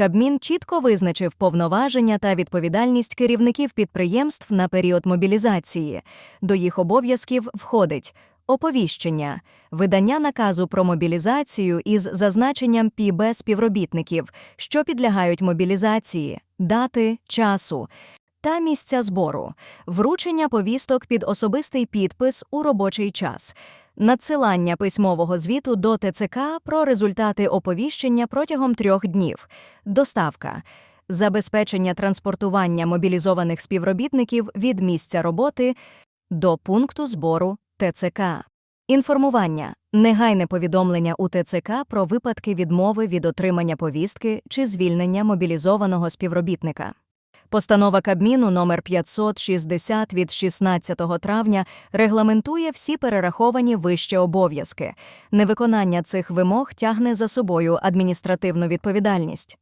Кабмін чітко визначив повноваження та відповідальність керівників підприємств на період мобілізації. До їх обов'язків входить оповіщення, видання наказу про мобілізацію із зазначенням ПІБ співробітників, що підлягають мобілізації, дати, часу, та місця збору, вручення повісток під особистий підпис у робочий час, надсилання письмового звіту до ТЦК про результати оповіщення протягом трьох днів, доставка, забезпечення транспортування мобілізованих співробітників від місця роботи до пункту збору ТЦК. Інформування негайне повідомлення у ТЦК про випадки відмови від отримання повістки чи звільнення мобілізованого співробітника. Постанова Кабміну номер 560 від 16 травня регламентує всі перераховані вище обов'язки. Невиконання цих вимог тягне за собою адміністративну відповідальність.